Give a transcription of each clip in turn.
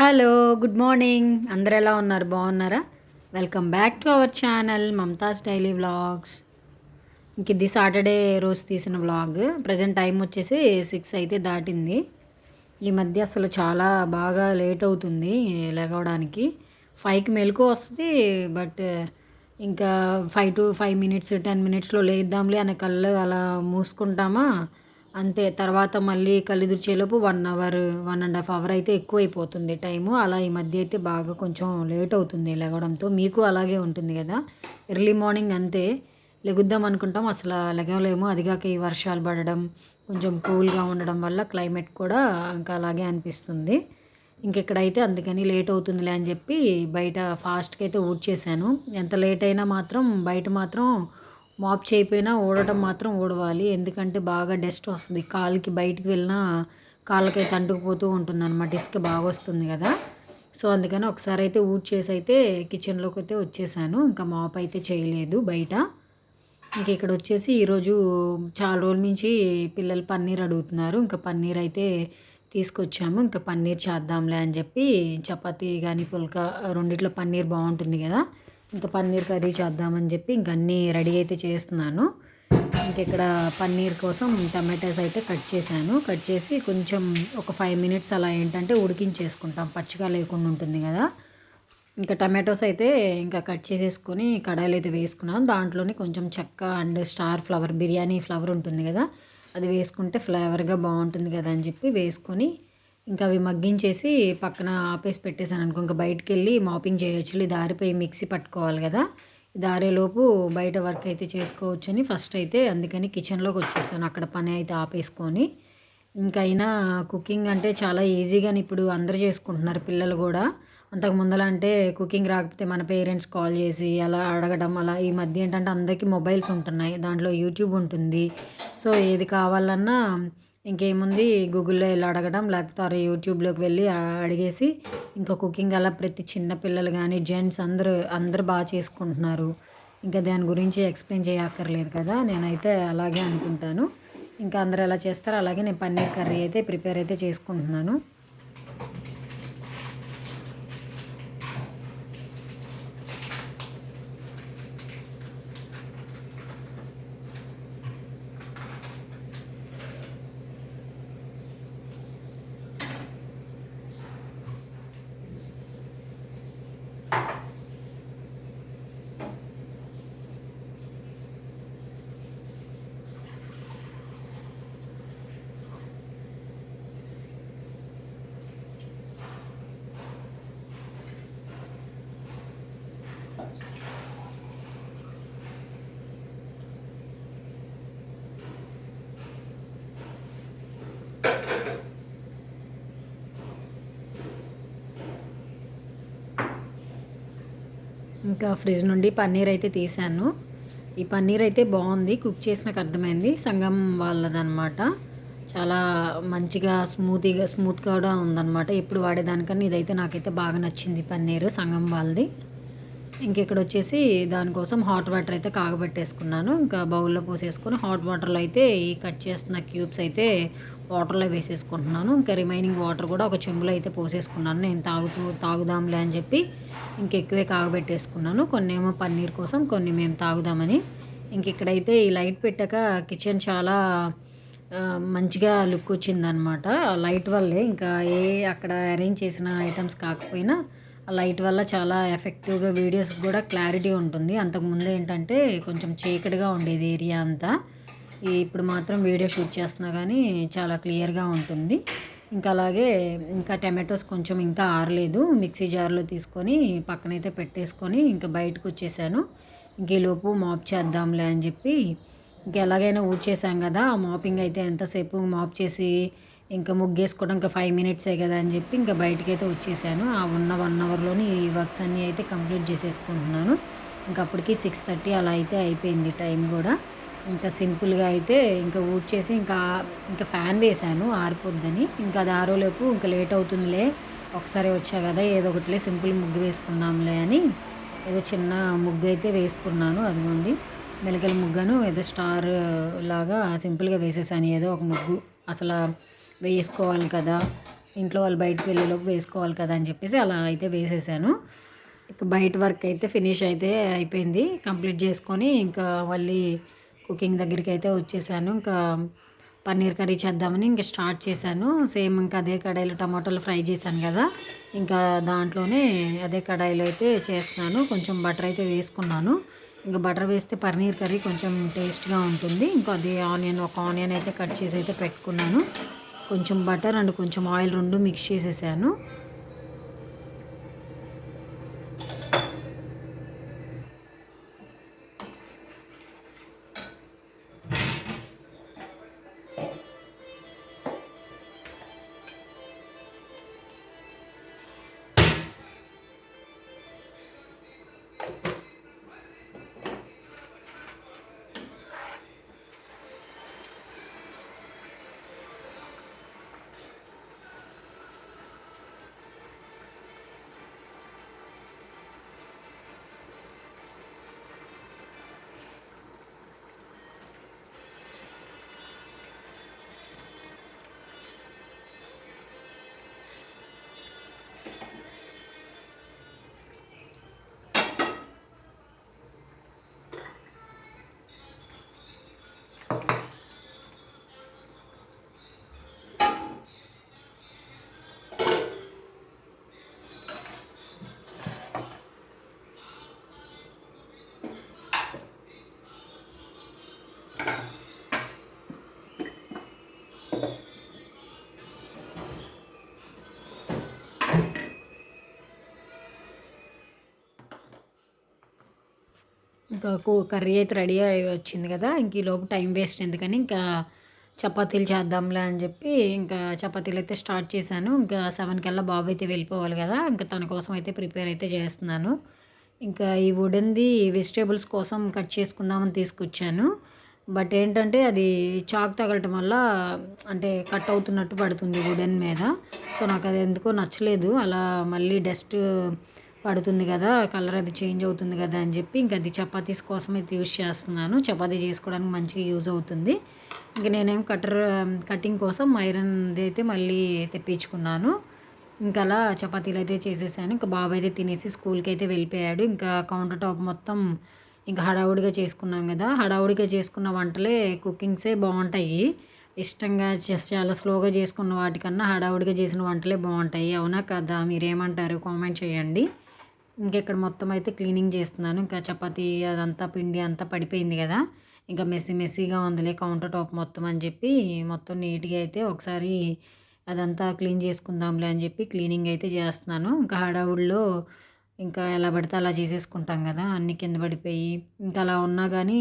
Hello good morning. అందరు ఎలా ఉన్నారు? బాగున్నారా? Welcome back to our channel Mamata's daily vlogs. ఇంక ఇది సాటర్డే రోజు తీసిన వ్లాగ్. ప్రజెంట్ టైం వచ్చేసి సిక్స్ అయితే దాటింది. ఈ మధ్య అసలు చాలా బాగా లేట్ అవుతుంది లేగవడానికి ఫైవ్కి మెలకు వస్తుంది బట్ ఇంకా five to five minutes ten మినిట్స్లో లేద్దాంలే అనే కళ్ళు అలా మూసుకుంటామా? అంతే. తర్వాత మళ్ళీ కళ్ళు one hour one and half hour అయితే ఎక్కువ అయిపోతుంది టైము అలా ఈ మధ్య అయితే బాగా కొంచెం లేట్ అవుతుంది లెగవడంతో. మీకు అలాగే ఉంటుంది కదా? ఎర్లీ మార్నింగ్ అంతే. లెగుద్దాం అనుకుంటాం. అసలు లెగవలేము. అదిగాక ఈ వర్షాలు పడడం కొంచెం కూల్గా ఉండడం వల్ల క్లైమేట్ కూడా ఇంకా అలాగే అనిపిస్తుంది. ఇంకెక్కడైతే అందుకని లేట్ అవుతుందిలే అని చెప్పి బయట ఫాస్ట్గా అయితే ఊడ్చేసాను ఎంత లేట్ అయినా మాత్రం బయట మాత్రం మాప్ చేయకపోయినా ఊడటం మాత్రం ఊడవాలి. ఎందుకంటే బాగా డస్ట్ వస్తుంది. కాలుకి బయటికి వెళ్ళినా కాళ్ళకైతే అంటుకుపోతూ ఉంటుంది అనమాట ఇసుక బాగా వస్తుంది కదా. సో అందుకని ఒకసారి అయితే ఊడ్చేసి అయితే కిచెన్లోకి అయితే వచ్చేసాను. ఇంకా మాప్ అయితే చేయలేదు బయట. ఇంకా ఇక్కడ వచ్చేసి ఈరోజు చాలా రోజుల నుంచి పిల్లలు పన్నీర్ అడుగుతున్నారు. ఇంకా పన్నీర్ అయితే తీసుకొచ్చాము. ఇంకా పన్నీర్ చేద్దాంలే అని చెప్పి చపాతీ కానీ పుల్కా రెండిట్లో పన్నీర్ బాగుంటుంది కదా. ఇంకా పన్నీర్ కర్రీ చేద్దామని చెప్పి ఇంక అన్నీ రెడీ అయితే చేస్తున్నాను. ఇంక ఇక్కడ పన్నీర్ కోసం టమాటాస్ అయితే కట్ చేశాను. కట్ చేసి కొంచెం ఒక ఫైవ్ మినిట్స్ అలా ఏంటంటే ఉడికించేసుకుంటాం. పచ్చిగా లేకుండా ఉంటుంది కదా. ఇంకా టమాటోస్ అయితే ఇంకా కట్ చేసేసుకొని కడాయిలు అయితే వేసుకున్నాను. దాంట్లోనే కొంచెం చెక్క and star flower biryani flower ఉంటుంది కదా. అది వేసుకుంటే ఫ్లేవర్గా బాగుంటుంది కదా అని చెప్పి వేసుకొని ఇంకా అవి మగ్గించేసి పక్కన ఆపేసి పెట్టేశాను అనుకో ఇంకా బయటికి వెళ్ళి మాపింగ్ చేయొచ్చు దారిపోయి మిక్సీ పట్టుకోవాలి కదా. దారేలోపు బయట వర్క్ అయితే చేసుకోవచ్చని ఫస్ట్ అయితే అందుకని కిచెన్లోకి వచ్చేసాను. అక్కడ పని అయితే ఆపేసుకొని. ఇంకైనా అయినా కుకింగ్ అంటే చాలా ఈజీగా ఇప్పుడు అందరు చేసుకుంటున్నారు పిల్లలు కూడా. అంతకు ముందలంటే కుకింగ్ రాకపోతే మన పేరెంట్స్ కాల్ చేసి అలా అడగడం అలా ఈ మధ్య ఏంటంటే అందరికీ మొబైల్స్ ఉంటున్నాయి. దాంట్లో యూట్యూబ్ ఉంటుంది. సో ఏది కావాలన్నా ఇంకేముంది గూగుల్లో వెళ్ళి అడగడం లేకపోతే యూట్యూబ్లోకి వెళ్ళి అడిగేసి ఇంకా కుకింగ్ అలా ప్రతి చిన్న పిల్లలు కానీ జెంట్స్ అందరూ అందరూ బాగా చేసుకుంటున్నారు. ఇంకా దాని గురించి ఎక్స్ప్లెయిన్ చేయక్కర్లేదు కదా నేనైతే అలాగే అనుకుంటాను. ఇంకా అందరూ ఎలా చేస్తారో అలాగే నేను పన్నీర్ కర్రీ అయితే ప్రిపేర్ అయితే చేసుకుంటున్నాను. ఇంకా ఫ్రిడ్జ్ నుండి పన్నీర్ అయితే తీసాను. ఈ పన్నీర్ అయితే బాగుంది కుక్ చేసినాక అర్థమైంది. సంగం వాళ్ళదనమాట చాలా మంచిగా స్మూతీగా స్మూత్గా కూడా ఉందన్నమాట. ఎప్పుడు వాడేదానికన్నా ఇదైతే నాకైతే బాగా నచ్చింది పన్నీర్ సంగం వాళ్ళది. ఇంకెక్కడ వచ్చేసి దానికోసం హాట్ వాటర్ అయితే కాగబెట్టేసుకున్నాను. ఇంకా బౌల్లో పోసేసుకొని హాట్ వాటర్లో అయితే ఈ కట్ చేస్తున్న క్యూబ్స్ అయితే వాటర్లో వేసేసుకుంటున్నాను. ఇంకా రిమైనింగ్ వాటర్ కూడా ఒక చెంబులో అయితే పోసేసుకున్నాను. నేను తాగుతూ తాగుదాంలే అని చెప్పి ఇంకెక్కువే కాగబెట్టేసుకున్నాను. కొన్ని ఏమో పన్నీర్ కోసం కొన్ని మేము తాగుదామని. ఇంక ఇక్కడైతే ఈ లైట్ పెట్టాక కిచెన్ చాలా మంచిగా లుక్ వచ్చిందనమాట. లైట్ వల్లే ఇంకా ఏ అక్కడ అరేంజ్ చేసిన ఐటమ్స్ కాకపోయినా ఆ లైట్ వల్ల చాలా ఎఫెక్టివ్గా వీడియోస్ కూడా క్లారిటీ ఉంటుంది. అంతకుముందు ఏంటంటే కొంచెం చీకటిగా ఉండేది ఏరియా అంతా. ఇప్పుడు మాత్రం వీడియో షూట్ చేస్తున్నా కానీ చాలా క్లియర్గా ఉంటుంది. ఇంకా అలాగే ఇంకా టమాటోస్ కొంచెం ఇంకా ఆరలేదు. మిక్సీ జార్లో తీసుకొని పక్కనైతే పెట్టేసుకొని ఇంకా బయటకు వచ్చేసాను. ఇంకేలోపు మాప్ చేద్దాంలే అని చెప్పి ఇంకా ఎలాగైనా ఊడ్చేసాం కదా. మాపింగ్ అయితే ఎంతసేపు మాప్ చేసి ఇంకా ముగ్గేసుకోవడం ఇంకా ఫైవ్ మినిట్సే కదా అని చెప్పి ఇంకా బయటకైతే వచ్చేసాను. ఆ ఉన్న వన్ అవర్లోని ఈ వర్క్స్ అన్నీ అయితే కంప్లీట్ చేసేసుకుంటున్నాను. ఇంకా అప్పటికి సిక్స్ థర్టీ అలా అయితే అయిపోయింది టైం కూడా. ఇంకా సింపుల్గా అయితే ఇంకా ఊడ్చేసి ఇంకా ఇంకా ఫ్యాన్ వేసాను ఆరిపోద్దని. ఇంకా అది ఆరోలోపు ఇంకా లేట్ అవుతుందిలే ఒకసారి వచ్చా కదా ఏదో ఒకటిలే సింపుల్ ముగ్గు వేసుకుందాంలే అని ఏదో చిన్న ముగ్గు అయితే వేసుకున్నాను అదిగోండి. మెలకల ముగ్గను ఏదో స్టార్ లాగా సింపుల్గా వేసేసాను ఏదో ఒక ముగ్గు. అసలు వేసుకోవాలి కదా ఇంట్లో వాళ్ళు బయటకు వెళ్ళేలోపు వేసుకోవాలి కదా అని చెప్పేసి అలా అయితే వేసేసాను. ఇక బయట వర్క్ అయితే ఫినిష్ అయితే అయిపోయింది కంప్లీట్ చేసుకొని ఇంకా మళ్ళీ కుకింగ్ దగ్గరికి అయితే వచ్చేసాను. ఇంకా పన్నీర్ కర్రీ చేద్దామని ఇంకా స్టార్ట్ చేశాను. సేమ్ ఇంకా అదే కడాయిలో టమాటోలు ఫ్రై చేశాను కదా. ఇంకా దాంట్లోనే అదే కడాయిలో అయితే చేస్తున్నాను. కొంచెం బటర్ అయితే వేసుకున్నాను. ఇంకా బటర్ వేస్తే పన్నీర్ కర్రీ కొంచెం టేస్ట్గా ఉంటుంది. ఇంకా అది ఆనియన్ ఒక ఆనియన్ అయితే కట్ చేసి అయితే పెట్టుకున్నాను. కొంచెం బటర్ అండ్ కొంచెం ఆయిల్ రెండు మిక్స్ చేసేసాను. ఇంకా కర్రీ అయితే రెడీ అయి వచ్చింది కదా ఇంక ఈలోపు టైం వేస్ట్ ఎందుకని ఇంకా చపాతీలు చేద్దాంలే అని చెప్పి ఇంకా చపాతీలు అయితే స్టార్ట్ చేశాను. ఇంకా సెవెన్ కల్లా బాబు అయితే వెళ్ళిపోవాలి కదా ఇంకా తన కోసం అయితే ప్రిపేర్ అయితే చేస్తున్నాను. ఇంకా ఈ వుడెన్ది వెజిటేబుల్స్ కోసం కట్ చేసుకుందామని తీసుకొచ్చాను. బట్ ఏంటంటే అది చాక్ తగలటం వల్ల అంటే కట్ అవుతున్నట్టు పడుతుంది వుడెన్ మీద. సో నాకు అది ఎందుకో నచ్చలేదు. అలా మళ్ళీ డస్ట్ పడుతుంది కదా కలర్ అది చేంజ్ అవుతుంది కదా అని చెప్పి ఇంక అది చపాతీస్ కోసం అయితే యూజ్ చేస్తున్నాను. చపాతీ చేసుకోవడానికి మంచిగా యూజ్ అవుతుంది. ఇంక నేనేం కటర్ కటింగ్ కోసం ఐరన్ అయితే మళ్ళీ తెప్పించుకున్నాను. ఇంకా అలా చపాతీలు అయితే చేసేసాను. ఇంకా బాబు అయితే తినేసి స్కూల్కి అయితే వెళ్ళిపోయాడు. ఇంకా కౌంటర్ టాప్ మొత్తం ఇంకా హడావుడిగా చేసుకున్నాం కదా. హడావుడిగా చేసుకున్న వంటలే కుకింగ్సే బాగుంటాయి. ఇష్టంగా చాలా స్లోగా చేసుకున్న వాటికన్నా హడావుడిగా చేసిన వంటలే బాగుంటాయి. అవునా కదా? మీరేమంటారు? కామెంట్ చేయండి. ఇంకెక్కడ మొత్తం అయితే క్లీనింగ్ చేస్తున్నాను. ఇంకా చపాతి అదంతా పిండి అంతా పడిపోయింది కదా. ఇంకా మెస్సీ మెస్సీగా ఉందిలే కౌంటర్ టాప్ మొత్తం అని చెప్పి మొత్తం నీట్గా అయితే ఒకసారి అదంతా క్లీన్ చేసుకుందాంలే అని చెప్పి క్లీనింగ్ అయితే చేస్తున్నాను. ఇంకా హడావుడిలో ఇంకా ఎలా పడితే అలా చేసేసుకుంటాం కదా. అన్ని కింద పడిపోయి ఇంకా అలా ఉన్నా కానీ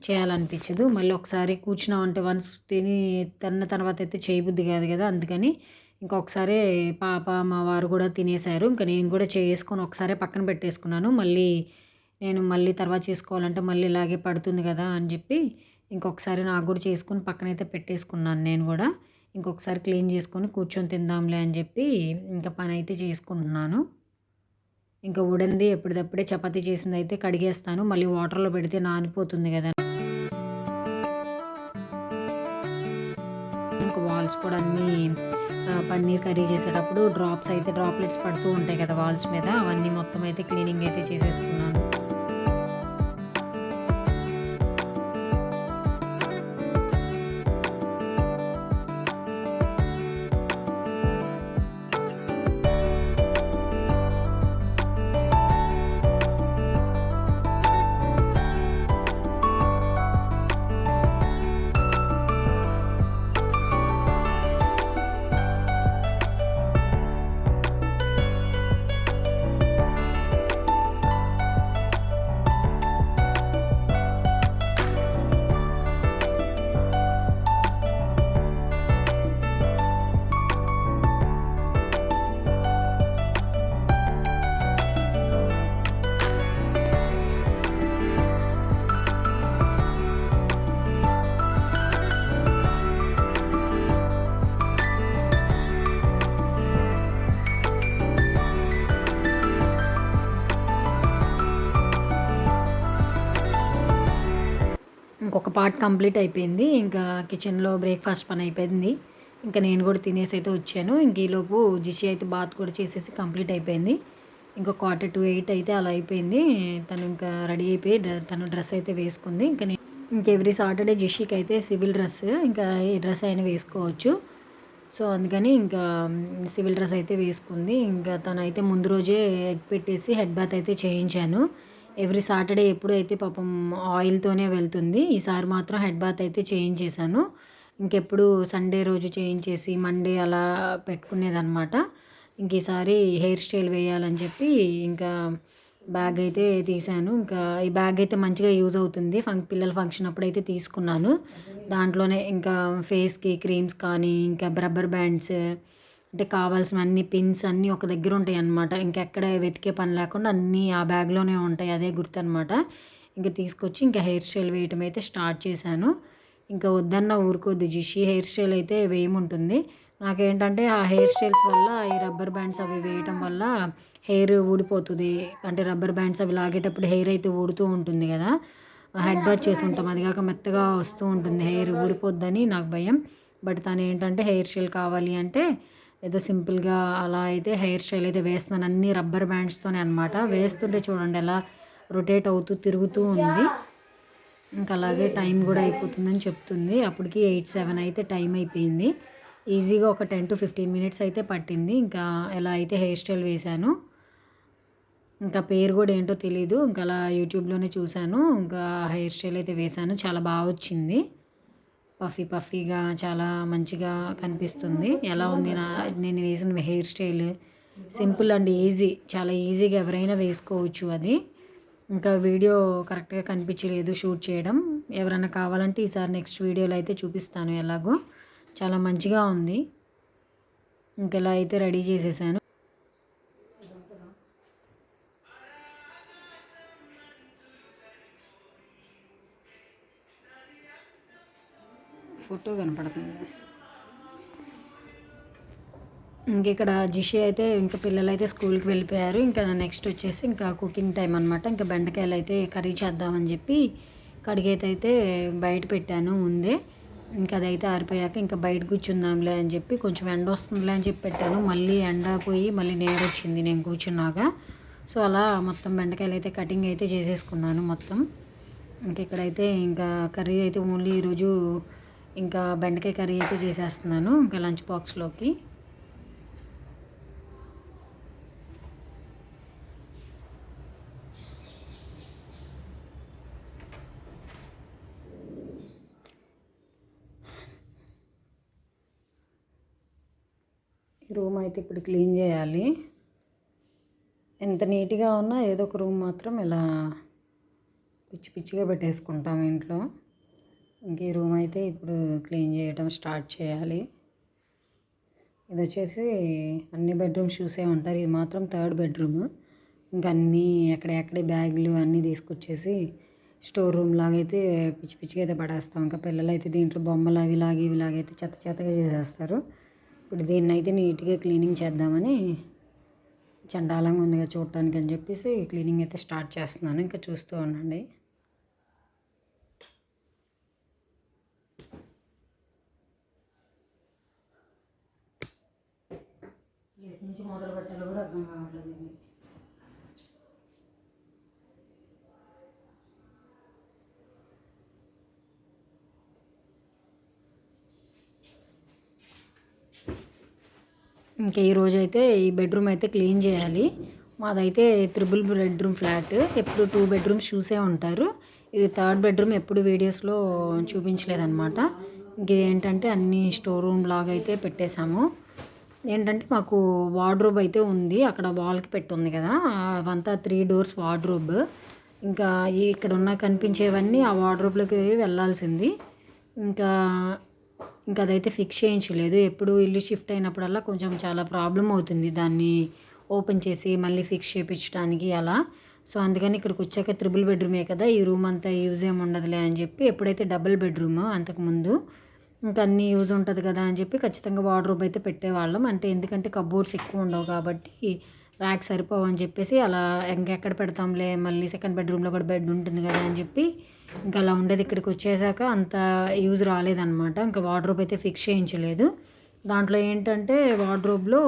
చేయాలనిపించదు. మళ్ళీ ఒకసారి కూర్చున్నామంటే వన్స్ తిని తిన్న తర్వాత అయితే చేయబుద్ది కాదు కదా. అందుకని ఇంకొకసారి పాప మా వారు కూడా తినేశారు. ఇంకా నేను కూడా చేసుకొని ఒకసారి పక్కన పెట్టేసుకున్నాను. మళ్ళీ నేను మళ్ళీ తర్వాత చేసుకోవాలంటే మళ్ళీ ఇలాగే పడుతుంది కదా అని చెప్పి ఇంకొకసారి నాకు కూడా చేసుకొని పక్కనైతే పెట్టేసుకున్నాను నేను కూడా. ఇంకొకసారి క్లీన్ చేసుకొని కూర్చొని తిందాంలే అని చెప్పి ఇంకా పని అయితే చేసుకుంటున్నాను. ఇంకా ఉడంది ఎప్పటిదప్పుడే చపాతీ చేసింది అయితే కడిగేస్తాను. మళ్ళీ వాటర్లో పెడితే నానిపోతుంది కదా. ఇంకా వాల్స్ కూడా అన్నీ పన్నీర్ కర్రీ చేసేటప్పుడు డ్రాప్స్ అయితే డ్రాప్లెట్స్ పడుతూ ఉంటాయి కదా వాల్స్ మీద. అవన్నీ మొత్తం అయితే క్లీనింగ్ అయితే చేసేసుకున్నాను. ఇంకొక పార్ట్ కంప్లీట్ అయిపోయింది. ఇంకా కిచెన్లో బ్రేక్ఫాస్ట్ పని అయిపోయింది. ఇంకా నేను కూడా తినేసి అయితే వచ్చాను. ఇంక ఈలోపు జిషి అయితే బాత్ కూడా చేసేసి కంప్లీట్ అయిపోయింది. ఇంకా క్వార్టర్ టు ఎయిట్ అయితే అలా అయిపోయింది. తను ఇంకా రెడీ అయిపోయి తను డ్రెస్ అయితే వేసుకుంది. ఇంకా నేను ఇంక ఎవ్రీ సాటర్డే జిషికి అయితే సివిల్ డ్రెస్ ఇంకా ఏ డ్రెస్ అయినా వేసుకోవచ్చు. సో అందుకని ఇంకా సివిల్ డ్రెస్ అయితే వేసుకుంది. ఇంకా తనైతే ముందు రోజే ఎగ్ పెట్టేసి హెడ్ బాత్ అయితే చేయించాను. ఎవ్రీ సాటర్డే ఎప్పుడు అయితే పాపం ఆయిల్తోనే వెళ్తుంది. ఈసారి మాత్రం హెడ్ బాత్ అయితే చేయించేశాను ఇంకెప్పుడు సండే రోజు చేయించేసి మండే అలా పెట్టుకునేదన్నమాట. ఇంక ఈసారి హెయిర్ స్టైల్ వేయాలని చెప్పి ఇంకా బ్యాగ్ అయితే తీశాను. ఇంకా ఈ బ్యాగ్ అయితే మంచిగా యూజ్ అవుతుంది. ఫంక్ పిల్లల ఫంక్షన్ అప్పుడు అయితే తీసుకున్నాను. దాంట్లోనే ఇంకా ఫేస్కి క్రీమ్స్ కానీ ఇంకా రబ్బర్ బ్యాండ్స్ అంటే కావాల్సినవన్నీ పిన్స్ అన్నీ ఒక దగ్గర ఉంటాయి అన్నమాట ఇంకెక్కడ వెతికే పని లేకుండా అన్నీ ఆ బ్యాగ్లోనే ఉంటాయి. అదే గుర్తు అనమాట ఇంకా తీసుకొచ్చి ఇంకా హెయిర్ స్టైల్ వేయటం అయితే స్టార్ట్ చేశాను. ఇంకా వద్దన్న ఊరుకోద్ది. జిషి హెయిర్ స్టైల్ అయితే వేయముంటుంది. నాకేంటంటే ఆ హెయిర్ స్టైల్స్ వల్ల ఈ రబ్బర్ బ్యాండ్స్ అవి వేయటం వల్ల హెయిర్ ఊడిపోతుంది. అంటే రబ్బర్ బ్యాండ్స్ అవి లాగేటప్పుడు హెయిర్ అయితే ఊడుతూ ఉంటుంది కదా. హెడ్ బాత్ చేసి ఉంటాం అది కాక మెత్తగా వస్తూ ఉంటుంది. హెయిర్ ఊడిపోద్దని నాకు భయం. బట్ తను ఏంటంటే హెయిర్ స్టైల్ కావాలి అంటే ఏదో సింపుల్గా అలా అయితే హెయిర్ స్టైల్ అయితే వేస్తున్నాను. అన్ని రబ్బర్ బ్యాండ్స్తోనే అనమాట వేస్తుంటే చూడండి ఎలా రొటేట్ అవుతూ తిరుగుతూ ఉంది. ఇంకా అలాగే టైం కూడా అయిపోతుందని చెప్తుంది. అప్పటికి ఎయిట్ సెవెన్ అయితే టైం అయిపోయింది. ఈజీగా ఒక టెన్ టు ఫిఫ్టీన్ మినిట్స్ అయితే పట్టింది. ఇంకా ఎలా అయితే హెయిర్ స్టైల్ వేశాను. ఇంకా పేరు కూడా ఏంటో తెలీదు. ఇంకా అలా యూట్యూబ్లోనే చూశాను. ఇంకా హెయిర్ స్టైల్ అయితే వేశాను. చాలా బాగా వచ్చింది. పఫీ పఫీగా చాలా మంచిగా కనిపిస్తుంది. ఎలా ఉంది నా నేను వేసిన hair style? Simple and easy చాలా ఈజీగా ఎవరైనా వేసుకోవచ్చు అది. ఇంకా వీడియో కరెక్ట్గా కనిపించలేదు షూట్ చేయడం. ఎవరైనా కావాలంటే ఈసారి నెక్స్ట్ వీడియోలో అయితే చూపిస్తాను ఎలాగో. చాలా మంచిగా ఉంది. ఇంకెలా అయితే రెడీ చేసేసాను. ఫోటో కనపడుతుంది. ఇంక ఇక్కడ జిషి అయితే ఇంకా పిల్లలు అయితే స్కూల్కి వెళ్ళిపోయారు. ఇంకా నెక్స్ట్ వచ్చేసి ఇంకా కుకింగ్ టైం అనమాట ఇంకా బెండకాయలు అయితే కర్రీ చేద్దామని చెప్పి కడిగైతే అయితే బయట పెట్టాను ముందే. ఇంకా అదైతే ఆరిపోయాక ఇంకా బయట కూర్చుందాంలే అని చెప్పి కొంచెం ఎండ వస్తుందిలే అని చెప్పి పెట్టాను. మళ్ళీ ఎండ పోయి మళ్ళీ నేరు వచ్చింది నేను కూర్చున్నాక సో అలా మొత్తం బెండకాయలు అయితే కటింగ్ అయితే చేసేసుకున్నాను మొత్తం. ఇంక ఇక్కడైతే ఇంకా కర్రీ అయితే ఓన్లీ ఈరోజు ఇంకా బెండకాయ కర్రీ అయితే చేసేస్తున్నాను ఇంకా లంచ్ బాక్స్లోకి. రూమ్ అయితే ఇప్పుడు క్లీన్ చేయాలి. ఎంత నీట్గా ఉన్నా ఏదో ఒక రూమ్ మాత్రం ఇలా పిచ్చి పిచ్చిగా పెట్టేసుకుంటాం ఇంట్లో. ఇంక ఈ రూమ్ అయితే ఇప్పుడు క్లీన్ చేయడం స్టార్ట్ చేయాలి. ఇది వచ్చేసి అన్ని బెడ్రూమ్స్ చూసే ఉంటారు. ఇది మాత్రం థర్డ్ బెడ్రూమ్. ఇంకా అన్నీ ఎక్కడెక్కడే బ్యాగులు అన్నీ తీసుకొచ్చేసి స్టోర్ రూమ్ లాగైతే పిచ్చి పిచ్చిగా అయితే పడేస్తాం. ఇంకా పిల్లలు అయితే దీంట్లో బొమ్మలు అవి లాగి ఇవి లాగైతే చెత్త చెత్తగా చేసేస్తారు. ఇప్పుడు దీన్ని అయితే నీట్గా క్లీనింగ్ చేద్దామని చండాలంగా ఉందిగా చూడటానికి అని చెప్పేసి క్లీనింగ్ అయితే స్టార్ట్ చేస్తున్నాను. ఇంకా చూస్తూ ఉండండి ఎటు నుంచి మొదలు పెట్టాలో కూడా అర్థం కావట్లేదు ఇది. ఇంకా ఈరోజు అయితే ఈ బెడ్రూమ్ అయితే క్లీన్ చేయాలి. మాదైతే త్రిబుల్ బెడ్రూమ్ ఫ్లాట్. ఎప్పుడు టూ బెడ్రూమ్స్ చూసే ఉంటారు. ఇది థర్డ్ బెడ్రూమ్ ఎప్పుడు వీడియోస్లో చూపించలేదన్నమాట. ఇంక ఇది ఏంటంటే అన్ని స్టోర్ రూమ్ లాగా అయితే పెట్టేశాము. ఏంటంటే మాకు వార్డ్రోబ్ అయితే ఉంది. అక్కడ వాల్కి పెట్టుంది కదా. అవంతా త్రీ డోర్స్ వార్డ్రోబ్. ఇంకా ఇక్కడ ఉన్న కనిపించేవన్నీ ఆ వార్డ్రోబ్లోకి వెళ్ళాల్సింది. ఇంకా ఇంకా అదైతే ఫిక్స్ చేయించలేదు. ఎప్పుడు ఇల్లు షిఫ్ట్ అయినప్పుడల్లా కొంచెం చాలా ప్రాబ్లం అవుతుంది దాన్ని ఓపెన్ చేసి మళ్ళీ ఫిక్స్ చేయించడానికి అలా. సో అందుకని ఇక్కడికి వచ్చాక త్రిబుల్ బెడ్రూమే కదా. ఈ రూమ్ అంతా యూజ్ ఏమి ఉండదులే అని చెప్పి ఎప్పుడైతే డబుల్ బెడ్రూమ్ అంతకుముందు ఇంకా అన్నీ యూజ్ ఉంటుంది కదా అని చెప్పి ఖచ్చితంగా వార్డ్రోబ్ అయితే పెట్టేవాళ్ళం. అంటే ఎందుకంటే కబోర్డ్స్ ఎక్కువ ఉండవు కాబట్టి ర్యాక్ సరిపోవు అని చెప్పేసి అలా ఇంకెక్కడ పెడతాంలే మళ్ళీ సెకండ్ బెడ్రూమ్లో కూడా బెడ్ ఉంటుంది కదా అని చెప్పి ఇంకా అలా ఉండేది ఇక్కడికి వచ్చేసాక అంత యూజ్ రాలేదన్నమాట. ఇంకా వార్డ్రోబ్ అయితే ఫిక్స్ చేయించలేదు. దాంట్లో ఏంటంటే వార్డ్రోబ్లో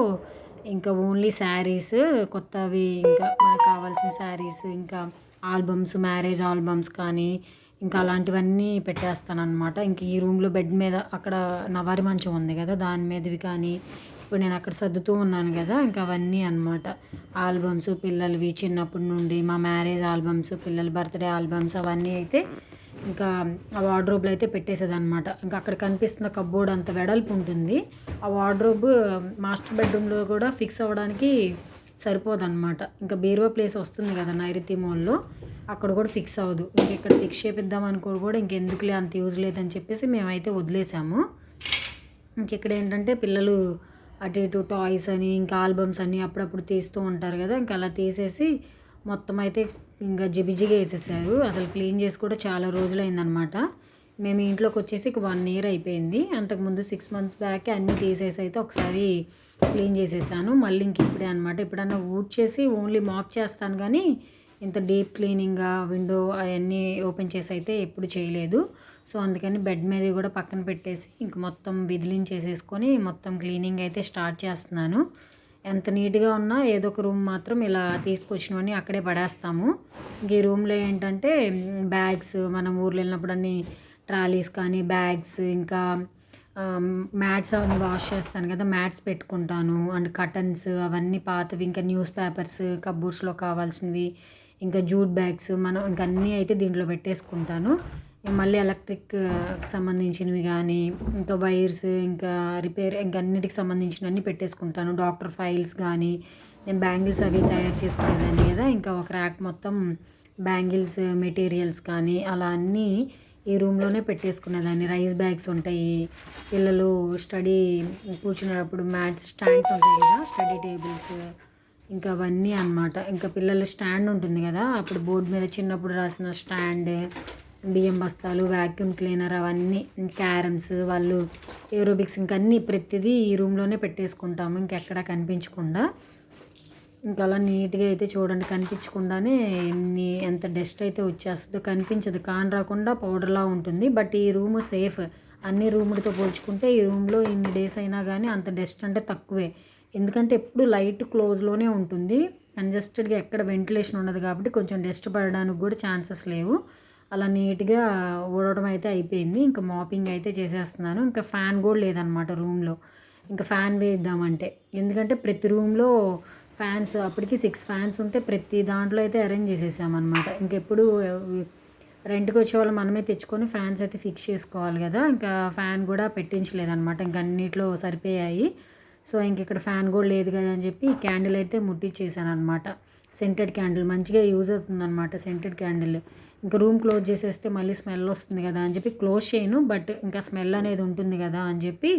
ఇంకా ఓన్లీ శారీస్ కొత్తవి ఇంకా మనకు కావాల్సిన శారీస్ ఇంకా ఆల్బమ్స్ మ్యారేజ్ ఆల్బమ్స్ కానీ ఇంకా అలాంటివన్నీ పెట్టేస్తాను అనమాట ఇంక ఈ రూమ్లో బెడ్ మీద అక్కడ నవారి మంచం ఉంది కదా దాని మీదవి కానీ ఇప్పుడు నేను అక్కడ సర్దుతూ ఉన్నాను కదా ఇంకా అవన్నీ అనమాట ఆల్బమ్స్ పిల్లలవి చిన్నప్పటి నుండి మా మ్యారేజ్ ఆల్బమ్స్ పిల్లల బర్త్డే ఆల్బమ్స్ అవన్నీ అయితే ఇంకా ఆ వార్డ్రోబ్లో అయితే పెట్టేసేది అనమాట ఇంకా అక్కడ కనిపిస్తున్న కబ్బోర్డ్ అంత వెడల్పు ఉంటుంది. ఆ వార్డ్రోబ్ మాస్టర్ బెడ్రూమ్లో కూడా ఫిక్స్ అవ్వడానికి సరిపోదన్నమాట. ఇంకా బీరువా ప్లేస్ వస్తుంది కదా నైరుతి మాల్లో అక్కడ కూడా ఫిక్స్ అవ్వదు. ఇంక ఇక్కడ ఫిక్స్ చేపిద్దాం అనుకోడు కూడా ఇంకెందుకులే అంత యూజ్ లేదని చెప్పేసి మేమైతే వదిలేసాము. ఇంక ఇక్కడ ఏంటంటే పిల్లలు అటు ఇటు టాయ్స్ అని ఇంకా ఆల్బమ్స్ అని అప్పుడప్పుడు తీస్తూ ఉంటారు కదా ఇంకా అలా తీసేసి మొత్తం అయితే ఇంకా జిబిజిగా వేసేసారు. అసలు క్లీన్ చేసి కూడా చాలా రోజులైందనమాట మేము ఇంట్లోకి వచ్చేసి వన్ ఇయర్ అయిపోయింది. అంతకుముందు సిక్స్ మంత్స్ బ్యాక్ అన్నీ తీసేసి అయితే ఒకసారి క్లీన్ చేసేసాను. మళ్ళీ ఇంక ఇప్పుడే అనమాట ఎప్పుడన్నా ఊడ్ చేసి ఓన్లీ మాప్ చేస్తాను కానీ ఇంత డీప్ క్లీనింగ్గా విండో అవన్నీ ఓపెన్ చేసి అయితే ఎప్పుడు చేయలేదు. సో అందుకని బెడ్ మీద కూడా పక్కన పెట్టేసి ఇంక మొత్తం విదిలించేసేసుకొని మొత్తం క్లీనింగ్ అయితే స్టార్ట్ చేస్తున్నాను. ఎంత నీట్గా ఉన్నా ఏదో ఒక రూమ్ మాత్రం ఇలా తీసుకొచ్చినవని అక్కడే పడేస్తాము. ఇంక ఈ రూమ్లో ఏంటంటే బ్యాగ్స్ మనం ఊర్లో వెళ్ళినప్పుడు అన్ని ట్రాలీస్ కానీ బ్యాగ్స్ ఇంకా మ్యాట్స్ అవన్నీ వాష్ చేస్తాను కదా మ్యాట్స్ పెట్టుకుంటాను. అండ్ కటన్స్ అవన్నీ పాతవి ఇంకా న్యూస్ పేపర్స్ కబోర్డ్స్లో కావాల్సినవి ఇంకా జూట్ బ్యాగ్స్ మనం ఇంకా అన్నీ అయితే దీంట్లో పెట్టేసుకుంటాను. మళ్ళీ ఎలక్ట్రిక్ సంబంధించినవి కానీ ఇంకా వైర్స్ ఇంకా రిపేర్ ఇంకా అన్నిటికి సంబంధించినవన్నీ పెట్టేసుకుంటాను. డాక్టర్ ఫైల్స్ కానీ నేను బ్యాంగిల్స్ అవి తయారు చేసుకునేదాన్ని కదా ఇంకా ఒక ర్యాక్ మొత్తం బ్యాంగిల్స్ మెటీరియల్స్ కానీ అలా అన్నీ ఈ రూమ్లోనే పెట్టేసుకునేదాన్ని. రైస్ బ్యాగ్స్ ఉంటాయి. పిల్లలు స్టడీ కూర్చునేటప్పుడు మ్యాట్స్ స్టాండ్స్ ఉంటాయి కదా స్టడీ టేబుల్స్ ఇంకా అవన్నీ అనమాట ఇంకా పిల్లల స్టాండ్ ఉంటుంది కదా అప్పుడు బోర్డు మీద చిన్నప్పుడు రాసిన స్టాండ్ బియ్యం బస్తాలు వ్యాక్యూమ్ క్లీనర్ అవన్నీ క్యారమ్స్ వాళ్ళు ఏరోబిక్స్ ఇంకా అన్నీ ప్రతిదీ ఈ రూమ్లోనే పెట్టేసుకుంటాము. ఇంకెక్కడా కనిపించకుండా. ఇంకా అలా నీట్గా అయితే చూడండి కనిపించకుండానే ఎన్ని ఎంత డస్ట్ అయితే వచ్చేస్తుందో కనిపించదు. కాన్ రాకుండా పౌడర్లా ఉంటుంది. బట్ ఈ రూమ్ సేఫ్. అన్ని రూములతో పోల్చుకుంటే ఈ రూమ్లో ఎన్ని డేస్ అయినా కానీ అంత డస్ట్ అంటే తక్కువే. ఎందుకంటే ఎప్పుడు లైట్ క్లోజ్లోనే ఉంటుంది. కంజెస్టెడ్గా ఎక్కడ వెంటిలేషన్ ఉండదు కాబట్టి కొంచెం డస్ట్ పడడానికి కూడా ఛాన్సెస్ లేవు. అలా నీట్గా ఊడవడం అయితే అయిపోయింది. ఇంకా మాపింగ్ అయితే చేసేస్తున్నాను. ఇంకా ఫ్యాన్ కూడా లేదనమాట రూమ్లో. ఇంకా ఫ్యాన్ వేద్దామంటే. ఎందుకంటే ప్రతి రూమ్లో ఫ్యాన్స్ అప్పటికి సిక్స్ ఫ్యాన్స్ ఉంటే ప్రతి దాంట్లో అయితే అరేంజ్ చేసేసామన్నమాట. ఇంకెప్పుడు రెంట్కి వచ్చే వాళ్ళు మనమే తెచ్చుకొని ఫ్యాన్స్ అయితే ఫిక్స్ చేసుకోవాలి కదా. ఇంకా ఫ్యాన్ కూడా పెట్టించలేదన్నమాట. ఇంకా అన్నిట్లో సరిపోయాయి. సో ఇంక ఇక్కడ ఫ్యాన్ కూడా లేదు కదా అని చెప్పి క్యాండిల్ అయితే ముట్టించేసాను అనమాట సెంటెడ్ క్యాండిల్ మంచిగా యూజ్ అవుతుందన్నమాట సెంటెడ్ క్యాండిల్ ఇంకా రూమ్ క్లోజ్ చేసేస్తే మళ్ళీ స్మెల్ వస్తుంది కదా అని చెప్పి క్లోజ్ చేయను. బట్ ఇంకా స్మెల్ అనేది ఉంటుంది కదా అని చెప్పి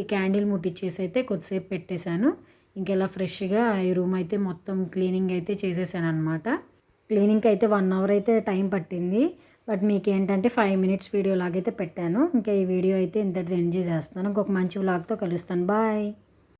ఈ క్యాండిల్ ముట్టించేసి అయితే కొద్దిసేపు పెట్టేశాను. ఇంకెలా ఫ్రెష్గా ఈ రూమ్ అయితే మొత్తం క్లీనింగ్ అయితే చేసేసాను అనమాట క్లీనింగ్కి అయితే వన్ అవర్ అయితే టైం పట్టింది. బట్ మీకు ఏంటంటే ఫైవ్ మినిట్స్ వీడియో లాగైతే పెట్టాను. ఇంకా ఈ వీడియో అయితే ఇంతటితో ఎంజాయ్ చేస్తాను ఇంకొక మంచి వ్లాగ్తో కలుస్తాను. బాయ్.